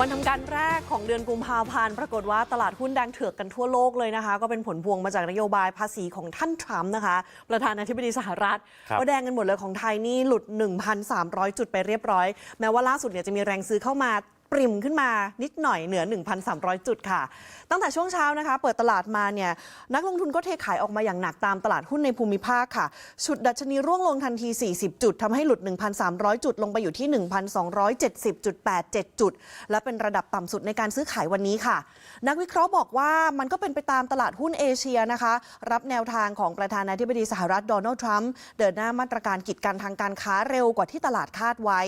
วันทำการแรกของเดือนกุมภาพันธ์ปรากฏว่าตลาดหุ้นแดงเถือกกันทั่วโลกเลยนะคะ ก็เป็นผลพวงมาจากนโยบายภาษีของท่านทรัมป์นะคะ ประธานาธิบดีสหรัฐครับก็แดงกันหมดเลยของไทยนี่หลุด 1,300 จุดไปเรียบร้อย แม้ว่าล่าสุดเนี่ยจะมีแรงซื้อเข้ามา ปริมขึ้นมานิดหน่อยเหนือ 1,300 จุดค่ะ ตั้งแต่ช่วงเช้านะคะ เปิดตลาดมาเนี่ยนักลงทุนก็เทขายออกมาอย่างหนักตามตลาดหุ้นในภูมิภาคค่ะชุดดัชนีร่วงลงทันที 40 จุดทำให้หลุด 1,300 จุดลงไปอยู่ที่ 1,270.87 จุด และเป็นระดับต่ำสุดในการซื้อขายวันนี้ค่ะ นักวิเคราะห์บอกว่ามันก็เป็นไปตามตลาดหุ้นเอเชียนะคะ รับแนวทางของประธานาธิบดีสหรัฐโดนัลด์ทรัมป์เดินหน้ามาตรการกีดกันทางการค้าเร็วกว่าที่ตลาดคาดไว้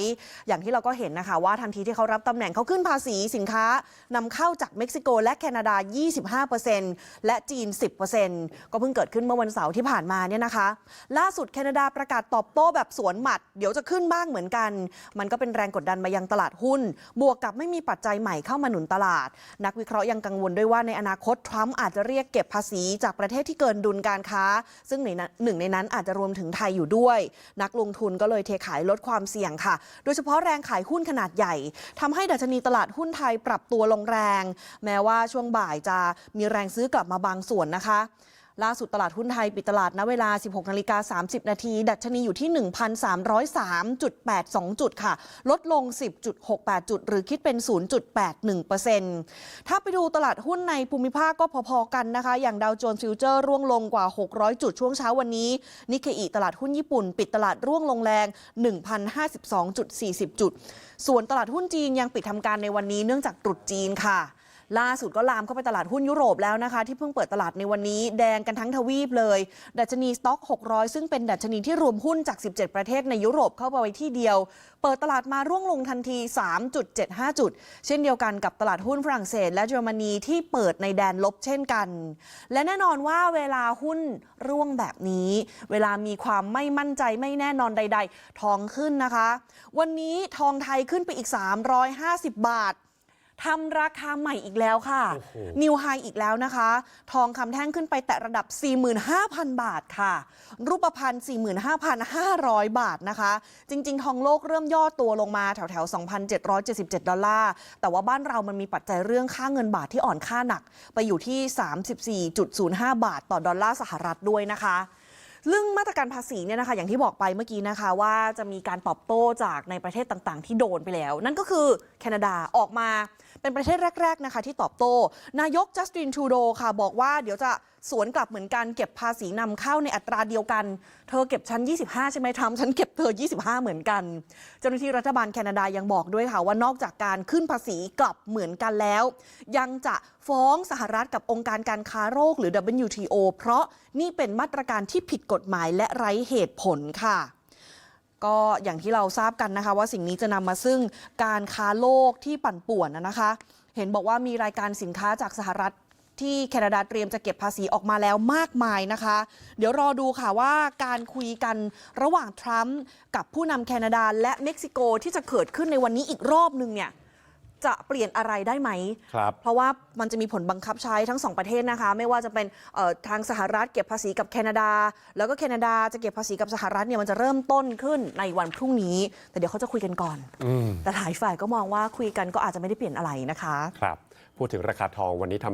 อย่างที่เราก็เห็นนะคะว่าทันทีที่เขารับตำแหน่งเขาขึ้นภาษีสินค้านำเข้าจากเม็กซิโกและแคนาดา 25%และจีน 10%ก็เพิ่งเกิดขึ้นเมื่อวันเสาร์ที่ผ่านมาเนี่ยนะคะ ล่าสุดแคนาดาประกาศตอบโต้แบบสวนหมัด เดี๋ยวจะขึ้นบ้างเหมือนกัน มันก็เป็นแรงกดดันมายังตลาดหุ้น บวกกับไม่มีปัจจัยใหม่เข้ามาหนุนตลาด นักวิเคราะห์ยังกังวลด้วยว่าในอนาคตทรัมป์อาจจะเรียกเก็บภาษีจากประเทศที่เกินดุลการค้า ซึ่งในหนึ่งในนั้นอาจจะรวมถึงไทยอยู่ด้วย นักลงทุนก็เลยเทขายลดความเสี่ยงค่ะ โดยเฉพาะแรงขายหุ้นขนาดใหญ่ทำให้ดัชนีตลาดหุ้นไทยปรับตัวลงแรง แม้ว่าช่วงบ่ายจะมีแรงซื้อกลับมาบางส่วนนะคะ ล่าสุดตลาดหุ้นไทยปิดตลาดณเวลา 16นาฬิกา30 นาที ดัชนีอยู่ที่ 1,303.82 จุดค่ะ ลดลง 10.68 จุด หรือคิดเป็น 0.81%ถ้าไปดูตลาดหุ้นในภูมิภาคก็พอๆกันนะคะ อย่างดาวโจนส์ฟิวเจอร์ร่วงลงกว่า 600 จุดช่วงเช้าวันนี้นิเคอิตลาดหุ้นญี่ปุ่น ปิดตลาดร่วงลงแรง 1,052.40 จุด ส่วนตลาดหุ้นจีนยังปิดทำการในวันนี้เนื่องจากตรุษจีนค่ะ ล่าสุดก็ลามเข้าไปตลาดหุ้นยุโรปแล้วนะคะ ที่เพิ่งเปิดตลาดในวันนี้แดงกันทั้งทวีปเลย ดัชนีสต็อก 600 ซึ่งเป็นดัชนีที่รวมหุ้นจาก 17 ประเทศในยุโรปเข้าไปไว้ที่เดียว เปิดตลาดมาร่วงลงทันที 3.75 จุด เช่นเดียวกันกับตลาดหุ้นฝรั่งเศส และเยอรมนีที่เปิดในแดนลบเช่นกัน และแน่นอนว่าเวลาหุ้นร่วงแบบนี้ เวลามีความไม่มั่นใจไม่แน่นอนใด ๆ ทองขึ้นนะคะ วันนี้ทองไทยขึ้นไปอีก 350 บาท ทำราคาใหม่อีกแล้วค่ะโอ้โหนิวไฮอีกแล้วนะคะ ทองคำแท่งขึ้นไปแตะระดับ 45,000 บาทค่ะ รูปพรรณ45,500 บาทนะคะ จริง ๆ ทองโลกเริ่มย่อตัวลงมาแถวแถวๆ 2,777 ดอลลาร์ แต่ว่าบ้านเรามันมีปัจจัยเรื่องค่าเงินบาทที่อ่อนค่าหนัก ไปอยู่ที่ 34.05 บาทต่อดอลลาร์สหรัฐด้วยนะคะ เรื่องมาตรการภาษีเนี่ยนะคะ อย่างที่บอกไปเมื่อกี้นะคะ ว่าจะมีการตอบโต้จากในประเทศต่างๆ ที่โดนไปแล้ว นั่นก็คือแคนาดาออกมาเป็นประเทศแรก ๆนะคะ ที่ตอบโต้ นายกจัสตินทรูโดค่ะ บอกว่าเดี๋ยวจะสวนกลับเหมือนกันเก็บภาษีนำเข้าในอัตราเดียวกัน เธอเก็บชั้น 25 ใช่ไหมทรัมป์ฉันเก็บเธอ 25 เหมือนกัน เจ้าหน้าที่รัฐบาลแคนาดายังบอกด้วยค่ะ ว่านอกจากการขึ้นภาษีกลับเหมือนกันแล้ว ยังจะฟ้องสหรัฐกับองค์การการค้าโรคหรือ WTO เพราะนี่เป็นมาตรการที่ผิดกฎหมายและไร้เหตุผลค่ะก็อย่างที่เราทราบกันนะคะ ว่าสิ่งนี้จะนำมาซึ่งการค้าโลกที่ปั่นป่วนนะนะคะ เห็นบอกว่ามีรายการสินค้าจากสหรัฐที่แคนาดาเตรียมจะเก็บภาษีออกมาแล้วมากมายนะคะ เดี๋ยวรอดูค่ะว่าการคุยกันระหว่างทรัมป์กับผู้นำแคนาดาและเม็กซิโกที่จะเกิดขึ้นในวันนี้อีกรอบนึงเนี่ย จะเปลี่ยนอะไรได้ไหมครับเพราะว่ามันจะมีผลบังคับใช้ทั้งสองประเทศนะคะ ไม่ว่าจะเป็นเอ่อทางสหรัฐเก็บภาษีกับแคนาดา แล้วก็แคนาดาจะเก็บภาษีกับสหรัฐเนี่ยมันจะเริ่มต้นขึ้นในวันพรุ่งนี้ แต่เดี๋ยวเขาจะคุยกันก่อนอืมแต่หลายฝ่ายก็มองว่าคุยกันก็อาจจะไม่ได้เปลี่ยนอะไรนะคะ ครับ พูดถึงราคาทองวันนี้ทำ